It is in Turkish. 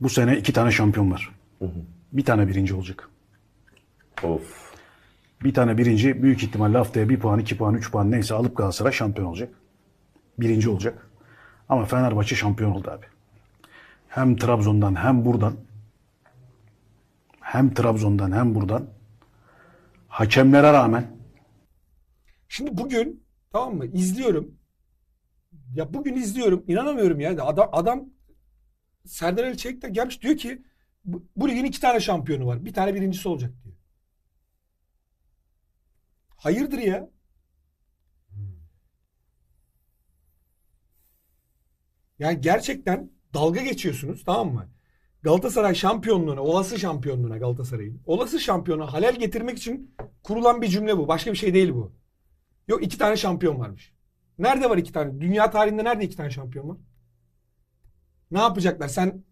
Bu sene iki tane şampiyon var. Bir tane birinci olacak. Of. Bir tane birinci büyük ihtimalle haftaya bir puan, iki puan, üç puan neyse alıp Galatasaray şampiyon olacak. Birinci olacak. Ama Fenerbahçe şampiyon oldu abi. Hem Trabzon'dan hem buradan hem Trabzon'dan hem buradan hakemlere rağmen Şimdi bugün tamam mı izliyorum. Ya bugün izliyorum. inanamıyorum ya. Adam, adam Serdar Ali Çelik de gelmiş diyor ki bu, bu ligin iki tane şampiyonu var. Bir tane birincisi olacak diyor. Hayırdır ya? Yani gerçekten dalga geçiyorsunuz tamam mı? Galatasaray şampiyonluğuna, olası şampiyonluğuna Galatasaray'ın, olası şampiyona halel getirmek için kurulan bir cümle bu. Başka bir şey değil bu. Yok iki tane şampiyon varmış. Nerede var iki tane? Dünya tarihinde nerede iki tane şampiyon var? Ne yapacaklar? Sen